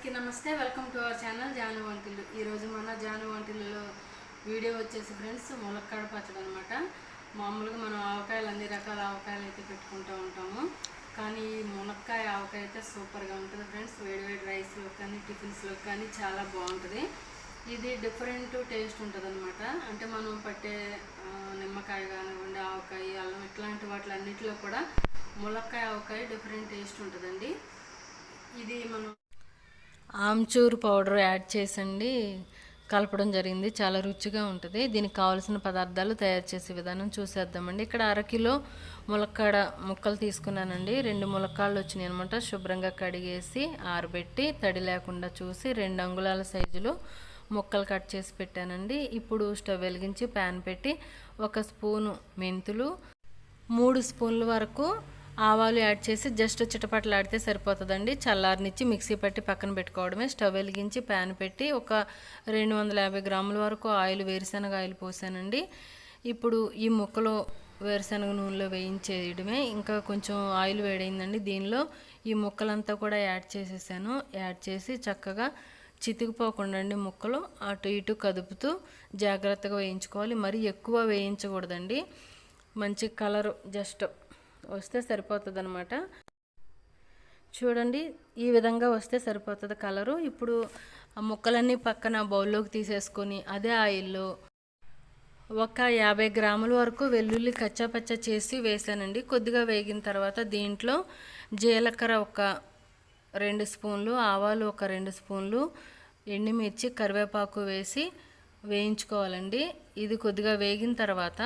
అందరికీ నమస్తే. Welcome to our channel Janu Vantillu ఈరోజు మన జాను వంటిల్లులో వీడియో వచ్చేసి ఫ్రెండ్స్ ములక్కాడ పచ్చడి అనమాట మామూలుగా మనం ఆవకాయలు అన్ని రకాల ఆవకాయలు అయితే పెట్టుకుంటూ ఉంటాము. కానీ ఈ మునక్కాయ ఆవకాయ అయితే సూపర్గా ఉంటుంది ఫ్రెండ్స్. వేడి వేడి రైస్లో కానీ టిఫిన్స్లో కానీ చాలా బాగుంటుంది. ఇది డిఫరెంట్ టేస్ట్ ఉంటుంది అనమాట అంటే మనం పట్టే నిమ్మకాయ కానివ్వండి ఆవకాయ అల్లం ఇట్లాంటి వాటిలన్నిటిలో కూడా ములక్కాయ ఆవకాయ డిఫరెంట్ టేస్ట్ ఉంటుందండి. ఇది మనం ఆమ్చూర్ పౌడర్ యాడ్ చేసండి. కలపడం జరిగింది. చాలా రుచిగా ఉంటుంది. దీనికి కావాల్సిన పదార్థాలు తయారు చేసే విధానం చూసేద్దామండి. ఇక్కడ అరకిలో ములక్కాడ ముక్కలు తీసుకున్నానండి. రెండు ములక్కాళ్ళు వచ్చినాయి అనమాట శుభ్రంగా కడిగేసి ఆరబెట్టి తడి లేకుండా చూసి రెండు అంగుళాల సైజులో ముక్కలు కట్ చేసి పెట్టానండి. ఇప్పుడు స్టవ్ వెలిగించి ప్యాన్ పెట్టి ఒక స్పూను మెంతులు మూడు స్పూన్ల వరకు ఆవాలు యాడ్ చేసి జస్ట్ చిటపట్లు ఆడితే సరిపోతుందండి. చల్లారనిచ్చి మిక్సీ పట్టి పక్కన పెట్టుకోవడమే. స్టవ్ వెలిగించి ప్యాన్ పెట్టి ఒక రెండు వందల యాభై గ్రాముల వరకు ఆయిల్ వేరుశనగ ఆయిల్ పోసానండి. ఇప్పుడు ఈ ముక్కలు వేరుశనగ నూనెలో వేయించేయడమే. ఇంకా కొంచెం ఆయిల్ వేడైందండి దీనిలో. ఈ ముక్కలంతా కూడా యాడ్ చేసేసాను. యాడ్ చేసి చక్కగా చితికిపోకుండా అండి ముక్కలు. అటు ఇటు కదుపుతూ జాగ్రత్తగా వేయించుకోవాలి. మరీ ఎక్కువ వేయించకూడదండి. మంచి కలర్ జస్ట్ వస్తే సరిపోతుంది అనమాట చూడండి ఈ విధంగా వస్తే సరిపోతుంది కలరు. ఇప్పుడు ఆ ముక్కలన్నీ పక్కన బౌల్లోకి తీసేసుకొని అదే ఆయిల్లో ఒక యాభై గ్రాముల వరకు వెల్లుల్లి కచ్చాపచ్చ చేసి వేసానండి. కొద్దిగా వేగిన తర్వాత దీంట్లో జీలకర్ర ఒక రెండు స్పూన్లు ఆవాలు ఒక రెండు స్పూన్లు ఎండుమిర్చి కరివేపాకు వేసి వేయించుకోవాలండి. ఇది కొద్దిగా వేగిన తర్వాత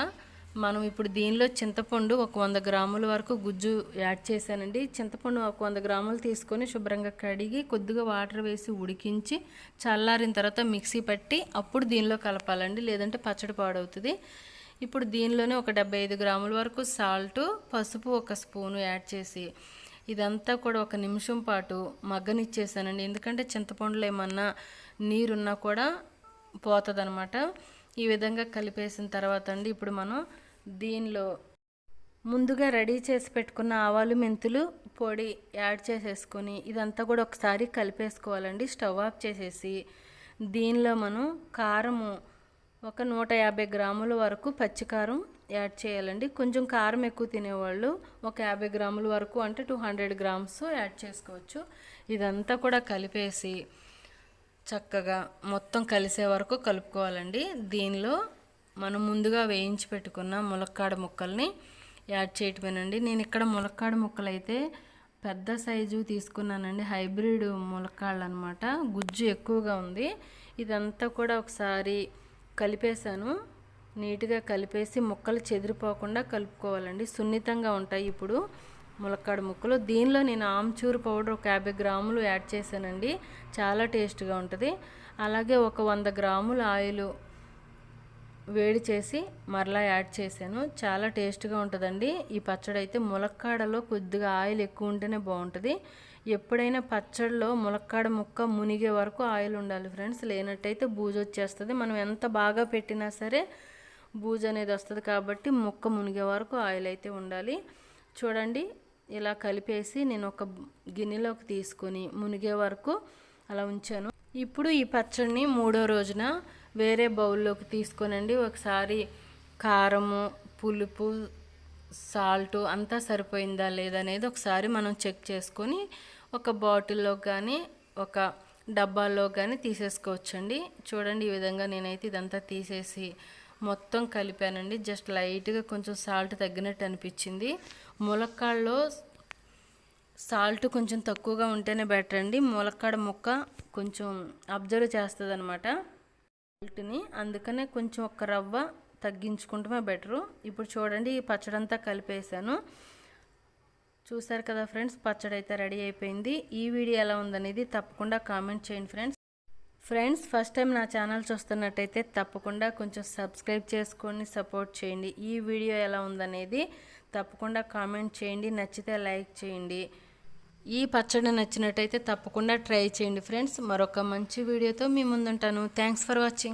మనం ఇప్పుడు దీనిలో చింతపండు ఒక వంద గ్రాముల వరకు గుజ్జు యాడ్ చేశానండి. చింతపండు ఒక వంద గ్రాములు తీసుకొని శుభ్రంగా కడిగి కొద్దిగా వాటర్ వేసి ఉడికించి చల్లారిన తర్వాత మిక్సీ పట్టి అప్పుడు దీనిలో కలపాలండి లేదంటే పచ్చడి పాడవుతుంది. ఇప్పుడు దీనిలోనే ఒక డెబ్బై ఐదు గ్రాముల వరకు సాల్ట్ పసుపు ఒక స్పూను యాడ్ చేసి ఇదంతా కూడా ఒక నిమిషం పాటు మగ్గనిచ్చేసానండి. ఎందుకంటే చింతపండులో ఏమన్నా నీరున్నా కూడా పోతుంది ఈ విధంగా కలిపేసిన తర్వాత అండి ఇప్పుడు మనం దీనిలో ముందుగా రెడీ చేసి పెట్టుకున్న ఆవాలు మెంతులు పొడి యాడ్ చేసేసుకొని ఇదంతా కూడా ఒకసారి కలిపేసుకోవాలండి. స్టవ్ ఆఫ్ చేసేసి దీనిలో మనం కారము ఒక నూట యాభై గ్రాముల వరకు పచ్చికారం యాడ్ చేయాలండి. కొంచెం కారం ఎక్కువ తినేవాళ్ళు ఒక యాభై గ్రాముల వరకు అంటే టూ హండ్రెడ్ గ్రామ్స్ యాడ్ చేసుకోవచ్చు. ఇదంతా కూడా కలిపేసి చక్కగా మొత్తం కలిసే వరకు కలుపుకోవాలండి. దీనిలో మనం ముందుగా వేయించి పెట్టుకున్న ములక్కాడ ముక్కల్ని యాడ్ చేయటమేనండి. నేను ఇక్కడ ములక్కాడ ముక్కలు అయితే పెద్ద సైజు తీసుకున్నానండి. హైబ్రిడ్ ములక్కాళ్ళు అనమాట గుజ్జు ఎక్కువగా ఉంది. ఇదంతా కూడా ఒకసారి కలిపేశాను. నీట్గా కలిపేసి ముక్కలు చెదిరిపోకుండా కలుపుకోవాలండి. సున్నితంగా ఉంటాయి ఇప్పుడు ములక్కాడ ముక్కలు. దీనిలో నేను ఆమ్చూరు పౌడర్ ఒక యాభై గ్రాములు యాడ్ చేశానండి. చాలా టేస్ట్గా ఉంటుంది. అలాగే ఒక వంద గ్రాముల ఆయిల్ వేడి చేసి మరలా యాడ్ చేశాను. చాలా టేస్ట్గా ఉంటుందండి. ఈ పచ్చడి అయితే ములక్కాడలో కొద్దిగా ఆయిల్ ఎక్కువ ఉంటేనే బాగుంటుంది. ఎప్పుడైనా పచ్చడిలో ములక్కాడ ముక్క మునిగే వరకు ఆయిల్ ఉండాలి ఫ్రెండ్స్. లేనట్టయితే బూజు వచ్చేస్తుంది. మనం ఎంత బాగా పెట్టినా సరే బూజు అనేది వస్తుంది కాబట్టి ముక్క మునిగే వరకు ఆయిల్ అయితే ఉండాలి. చూడండి ఇలా కలిపేసి నేను ఒక గిన్నెలోకి తీసుకొని మునిగే వరకు అలా ఉంచాను. ఇప్పుడు ఈ పచ్చడిని మూడో రోజున వేరే బౌల్లోకి తీసుకోనండి. ఒకసారి కారము పులుపు సాల్ట్ అంతా సరిపోయిందా లేదా అనేది ఒకసారి మనం చెక్ చేసుకొని ఒక బాటిల్లో కానీ ఒక డబ్బాల్లో కానీ తీసేసుకోవచ్చండి. చూడండి ఈ విధంగా నేనైతే ఇదంతా తీసేసి మొత్తం కలిపానండి. జస్ట్ లైట్గా కొంచెం సాల్ట్ తగ్గినట్టు అనిపించింది. ములక్కాడలో సాల్ట్ కొంచెం తక్కువగా ఉంటేనే బెటర్ అండి ములక్కాడ ముక్క కొంచెం అబ్జర్వ్ చేస్తుంది సాల్ట్ని అందుకనే కొంచెం ఒక రవ్వ తగ్గించుకుంటమే బెటరు. ఇప్పుడు చూడండి ఈ పచ్చడంతా కలిపేసాను చూసారు కదా ఫ్రెండ్స్ పచ్చడి అయితే రెడీ అయిపోయింది. ఈ వీడియో ఎలా ఉందనేది తప్పకుండా కామెంట్ చేయండి ఫ్రెండ్స్. ఫ్రెండ్స్ ఫస్ట్ టైం నా ఛానల్ చూస్తున్నట్టయితే తప్పకుండా కొంచెం సబ్స్క్రైబ్ చేసుకొని సపోర్ట్ చేయండి. ఈ వీడియో ఎలా ఉందనేది తప్పకుండా కామెంట్ చేయండి. నచ్చితే లైక్ చేయండి. ఈ పచ్చడి నచ్చినట్టయితే తప్పకుండా ట్రై చేయండి ఫ్రెండ్స్. మరొక మంచి వీడియోతో మీ ముందుంటాను. Thanks for watching